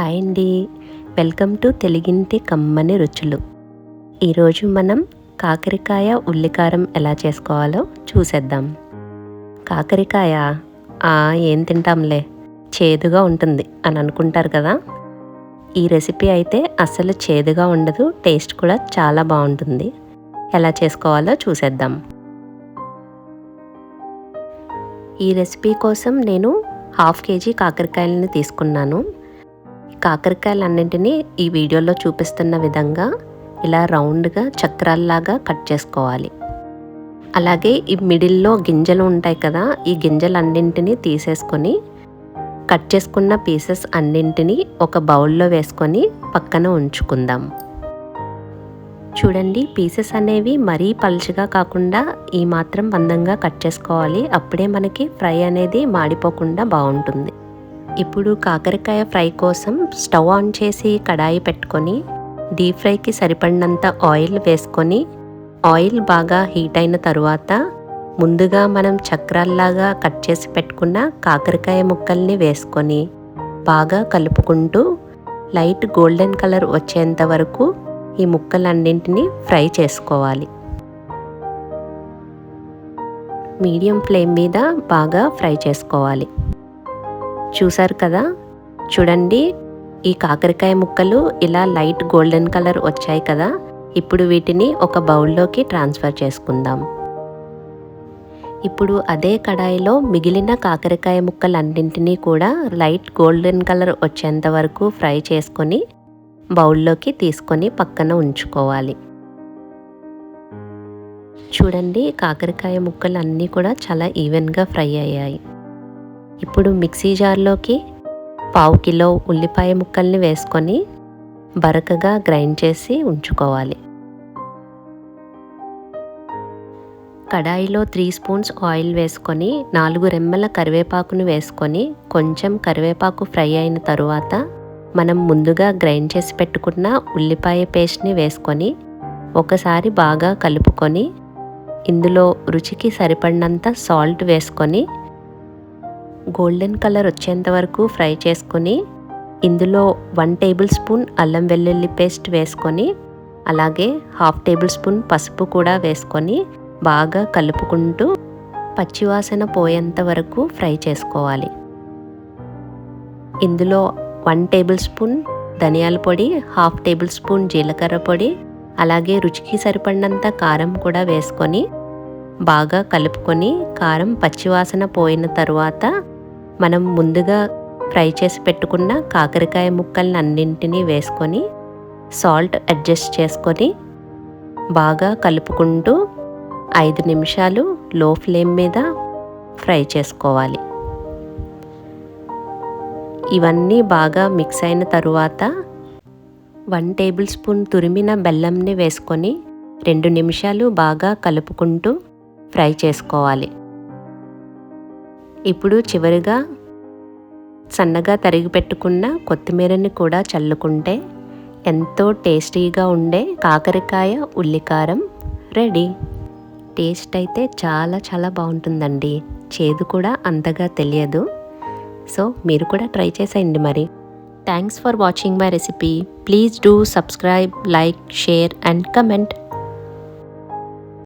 Hi అండి. Welcome to తెలుగింటి కమ్మని రుచులు. ఈరోజు మనం కాకరకాయ ఉల్లికారం ఎలా చేసుకోవాలో చూసేద్దాం. కాకరకాయ ఆ ఏం తింటాంలే. చేదుగా ఉంటుంది అని అనుకుంటారు కదా. ఈ రెసిపీ అయితే అసలు చేదుగా ఉండదు టేస్ట్ కూడా చాలా బాగుంటుంది. ఎలా చేసుకోవాలో చూసేద్దాం. ఈ రెసిపీ కోసం నేను హాఫ్ కేజీ కాకరకాయలను తీసుకున్నాను. కాకరకాయలన్నింటినీ ఈ వీడియోలో చూపిస్తున్న విధంగా ఇలా రౌండ్గా చక్రాల్లాగా కట్ చేసుకోవాలి. అలాగే ఈ మిడిల్లో గింజలు ఉంటాయి కదా ఈ గింజలన్నింటినీ తీసేసుకొని కట్ చేసుకున్న పీసెస్ అన్నింటినీ ఒక బౌల్లో వేసుకొని పక్కన ఉంచుకుందాం. చూడండి పీసెస్ అనేవి మరీ పలుచగా కాకుండా ఈ మాత్రం మందంగా కట్ చేసుకోవాలి. అప్పుడే మనకి ఫ్రై అనేది మాడిపోకుండా బాగుంటుంది. ఇప్పుడు కాకరకాయ ఫ్రై కోసం స్టవ్ ఆన్ చేసి కడాయి పెట్టుకొని డీప్ ఫ్రైకి సరిపడినంత ఆయిల్ వేసుకొని ఆయిల్ బాగా హీట్ అయిన తరువాత ముందుగా మనం చక్రాల్లాగా కట్ చేసి పెట్టుకున్న కాకరకాయ ముక్కల్ని వేసుకొని బాగా కలుపుకుంటూ లైట్ గోల్డెన్ కలర్ వచ్చేంత వరకు ఈ ముక్కలన్నింటినీ ఫ్రై చేసుకోవాలి. మీడియం ఫ్లేమ్ మీద బాగా ఫ్రై చేసుకోవాలి. చూసారు కదా? చూడండి ఈ కాకరకాయ ముక్కలు ఇలా లైట్ గోల్డెన్ కలర్ వచ్చాయి కదా? ఇప్పుడు వీటిని ఒక బౌల్లోకి ట్రాన్స్ఫర్ చేసుకుందాం. ఇప్పుడు అదే కడాయిలో మిగిలిన కాకరకాయ ముక్కలన్నింటినీ కూడా లైట్ గోల్డెన్ కలర్ వచ్చేంత వరకు ఫ్రై చేసుకొని బౌల్లోకి తీసుకొని పక్కన ఉంచుకోవాలి. చూడండి కాకరకాయ ముక్కలు అన్నీ కూడా చాలా ఈవెన్గా ఫ్రై అయ్యాయి. ఇప్పుడు మిక్సీ జార్లోకి పావు కిలో ఉల్లిపాయ ముక్కల్ని వేసుకొని బరకగా గ్రైండ్ చేసి ఉంచుకోవాలి. కడాయిలో త్రీ స్పూన్స్ ఆయిల్ వేసుకొని నాలుగు రెమ్మల కరివేపాకును వేసుకొని కొంచెం కరివేపాకు ఫ్రై అయిన తరువాత మనం ముందుగా గ్రైండ్ చేసి పెట్టుకున్న ఉల్లిపాయ పేస్ట్ని వేసుకొని ఒకసారి బాగా కలుపుకొని ఇందులో రుచికి సరిపడినంత సాల్ట్ వేసుకొని గోల్డెన్ కలర్ వచ్చేంత వరకు ఫ్రై చేసుకొని ఇందులో వన్ టేబుల్ స్పూన్ అల్లం వెల్లుల్లి పేస్ట్ వేసుకొని అలాగే హాఫ్ టేబుల్ స్పూన్ పసుపు కూడా వేసుకొని బాగా కలుపుకుంటూ పచ్చివాసన పోయేంత వరకు ఫ్రై చేసుకోవాలి. ఇందులో వన్ టేబుల్ స్పూన్ ధనియాల పొడి హాఫ్ టేబుల్ స్పూన్ జీలకర్ర పొడి అలాగే రుచికి సరిపడినంత కారం కూడా వేసుకొని బాగా కలుపుకొని కారం పచ్చివాసన పోయిన తరువాత మనం ముందుగా ఫ్రై చేసి పెట్టుకున్న కాకరకాయ ముక్కల్ని అన్నింటినీ వేసుకొని సాల్ట్ అడ్జస్ట్ చేసుకొని బాగా కలుపుకుంటూ ఐదు నిమిషాలు లో ఫ్లేమ్ మీద ఫ్రై చేసుకోవాలి. ఇవన్నీ బాగా మిక్స్ అయిన తరువాత వన్ టేబుల్ స్పూన్ తురిమిన బెల్లంని వేసుకొని రెండు నిమిషాలు బాగా కలుపుకుంటూ ఫ్రై చేసుకోవాలి. ఇప్పుడు చివరిగా సన్నగా తరిగి పెట్టుకున్న కొత్తిమీరని కూడా చల్లుకుంటే ఎంతో టేస్టీగా ఉండే కాకరకాయ ఉల్లికారం రెడీ. టేస్ట్ అయితే చాలా చాలా బాగుంటుందండి. చేదు కూడా అంతగా తెలియదు. సో మీరు కూడా ట్రై చేసేయండి మరి. Thanks for watching my recipe please do subscribe like share and comment